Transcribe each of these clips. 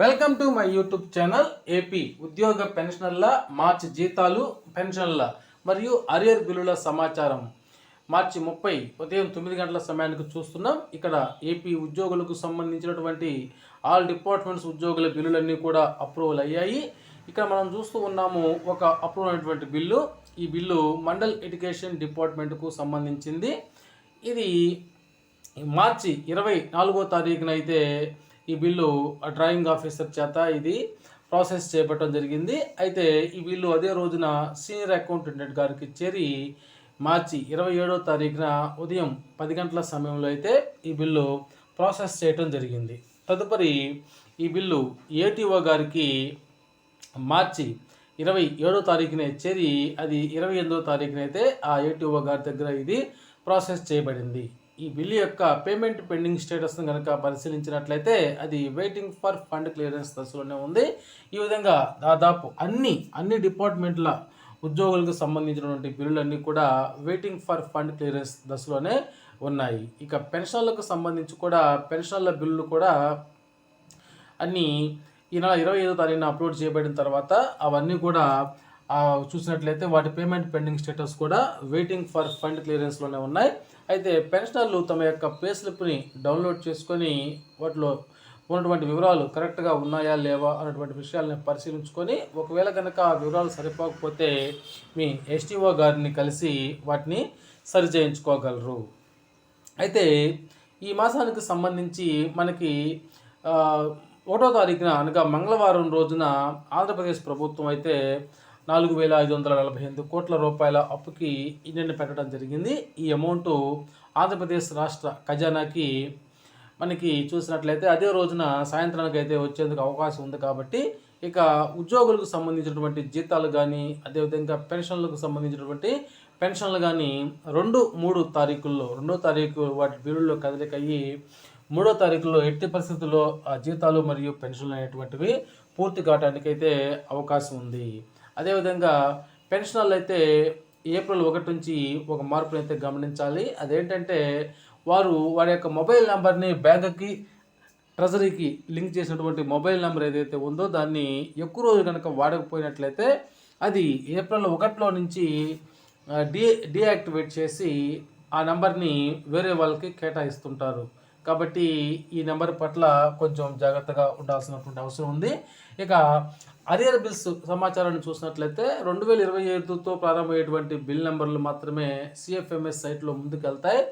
Welcome to my YouTube channel AP ఉద్యోగ పెన్షనర్ల మార్చి జీతాలు పెన్షన్ల మరియు అరియర్ బిల్లుల సమాచారం. మార్చి ముప్పై ఉదయం తొమ్మిది గంటల సమయానికి చూస్తున్నాం. ఇక్కడ ఏపీ ఉద్యోగులకు సంబంధించినటువంటి ఆల్ డిపార్ట్మెంట్స్ ఉద్యోగుల బిల్లులన్నీ కూడా అప్రూవల్ అయ్యాయి. ఇక్కడ మనం చూస్తూ ఉన్నాము ఒక అప్రూవల్ అయినటువంటి బిల్లు. ఈ బిల్లు మండల్ ఎడ్యుకేషన్ డిపార్ట్మెంట్కు సంబంధించింది. ఇది మార్చి ఇరవై నాలుగో తారీఖున అయితే ఈ బిల్లు డ్రాయింగ్ ఆఫీసర్ చేత ఇది ప్రాసెస్ చేపట్టడం జరిగింది. అయితే ఈ బిల్లు అదే రోజున సీనియర్ అకౌంటెంట్ గారికి చేరి మార్చి ఇరవై ఏడో తారీఖున ఉదయం పది గంటల సమయంలో అయితే ఈ బిల్లు ప్రాసెస్ చేయటం జరిగింది. తదుపరి ఈ బిల్లు ఏటీఓ గారికి మార్చి ఇరవై ఏడో తారీఖునే చేరి అది ఇరవై ఎనిమిదో తారీఖున అయితే ఆ ఏటీఓ గారి దగ్గర ఇది ప్రాసెస్ చేయబడింది. ఈ బిల్లు యొక్క పేమెంట్ పెండింగ్ స్టేటస్ను కనుక పరిశీలించినట్లయితే అది వెయిటింగ్ ఫర్ ఫండ్ క్లియరెన్స్ దశలోనే ఉంది. ఈ విధంగా దాదాపు అన్ని అన్ని డిపార్ట్మెంట్ల ఉద్యోగులకు సంబంధించినటువంటి బిల్లులన్నీ కూడా వెయిటింగ్ ఫర్ ఫండ్ క్లియరెన్స్ దశలోనే ఉన్నాయి. ఇక పెన్షన్లకు సంబంధించి కూడా పెన్షన్ల బిల్లులు కూడా అన్నీ ఈ నెల ఇరవై ఐదో తారీఖున అప్లోడ్ చేయబడిన తర్వాత అవన్నీ కూడా చూసినట్లయితే వాటి పేమెంట్ పెండింగ్ స్టేటస్ కూడా వెయిటింగ్ ఫర్ ఫండ్ క్లియరెన్స్లోనే ఉన్నాయి. అయితే పెన్షనర్లు తమ యొక్క పే స్లిప్ని డౌన్లోడ్ చేసుకొని వాటిలో ఉన్నటువంటి వివరాలు కరెక్ట్గా ఉన్నాయా లేవా అన్నటువంటి విషయాలను పరిశీలించుకొని ఒకవేళ కనుక ఆ వివరాలు సరిపోకపోతే మీ ఎస్టీఓ గారిని కలిసి వాటిని సరిచేయించుకోగలరు అయితే ఈ మాసానికి సంబంధించి మనకి ఒకటో తారీఖున అనగా మంగళవారం రోజున ఆంధ్రప్రదేశ్ ప్రభుత్వం అయితే నాలుగు వేల ఐదు వందల నలభై ఎనిమిది కోట్ల రూపాయల అప్పుకి ఇండియన్ పెట్టడం జరిగింది. ఈ అమౌంట్ ఆంధ్రప్రదేశ్ రాష్ట్ర ఖజానాకి మనకి చూసినట్లయితే అదే రోజున సాయంత్రానికి అయితే వచ్చేందుకు అవకాశం ఉంది కాబట్టి ఇక ఉద్యోగులకు సంబంధించినటువంటి జీతాలు కానీ అదేవిధంగా పెన్షన్లకు సంబంధించినటువంటి పెన్షన్లు కానీ రెండు మూడు తారీఖుల్లో రెండో తారీఖు వాటి బిల్లుల్లో కదలిక అయ్యి మూడో తారీఖులో ఎట్టి పరిస్థితుల్లో ఆ జీతాలు మరియు పెన్షన్లు అనేటువంటివి పూర్తి కావడానికైతే అవకాశం ఉంది. అదేవిధంగా పెన్షనర్లు అయితే ఏప్రిల్ ఒకటి నుంచి ఒక మార్పును అయితే గమనించాలి. అదేంటంటే వారు వారి యొక్క మొబైల్ నెంబర్ని బ్యాంకుకి ట్రెజరీకి లింక్ చేసినటువంటి మొబైల్ నెంబర్ ఏదైతే ఉందో దాన్ని ఎక్కువ రోజు కనుక వాడకపోయినట్లయితే అది ఏప్రిల్ ఒకటిలో నుంచి డీ డీయాక్టివేట్ చేసి ఆ నెంబర్ని వేరే వాళ్ళకి కేటాయిస్తుంటారు. కాబట్టి ఈ నెంబర్ పట్ల కొంచెం జాగ్రత్తగా ఉండాల్సినటువంటి అవసరం ఉంది. ఇక అరియర్ బిల్స్ సమాచారాన్ని చూసినట్లయితే రెండు వేల ఇరవై ఐదుతో ప్రారంభమయ్యేటువంటి బిల్ నెంబర్లు మాత్రమే సిఎఫ్ఎంఎస్ సైట్లో ముందుకెళ్తాయి.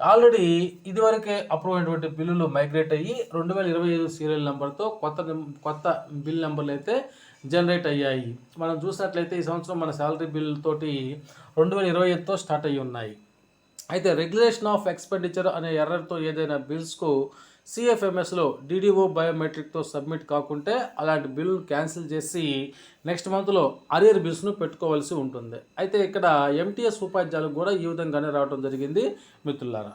ఆల్రెడీ ఇదివరకే అప్రూవ్ అయినటువంటి బిల్లులు మైగ్రేట్ అయ్యి రెండు వేల ఇరవై ఐదు సీరియల్ నెంబర్తో కొత్త కొత్త బిల్ నెంబర్లు అయితే జనరేట్ అయ్యాయి. మనం చూసినట్లయితే ఈ సంవత్సరం మన శాలరీ బిల్ తోటి రెండు వేల ఇరవై ఐదుతో స్టార్ట్ అయ్యి ఉన్నాయి. అయితే రెగ్యులేషన్ ఆఫ్ ఎక్స్పెండిచర్ అనే ఎర్రర్తో ఏదైనా బిల్స్కు సిఎఫ్ఎంఎస్లో డీడీఓ బయోమెట్రిక్తో సబ్మిట్ కాకుంటే అలాంటి బిల్లు క్యాన్సిల్ చేసి నెక్స్ట్ మంత్లో అరియర్ బిల్స్ను పెట్టుకోవాల్సి ఉంటుంది. అయితే ఇక్కడ ఎంటీఎస్ ఉపాధ్యాయులకు కూడా ఈ విధంగానే రావడం జరిగింది. మిత్రులారా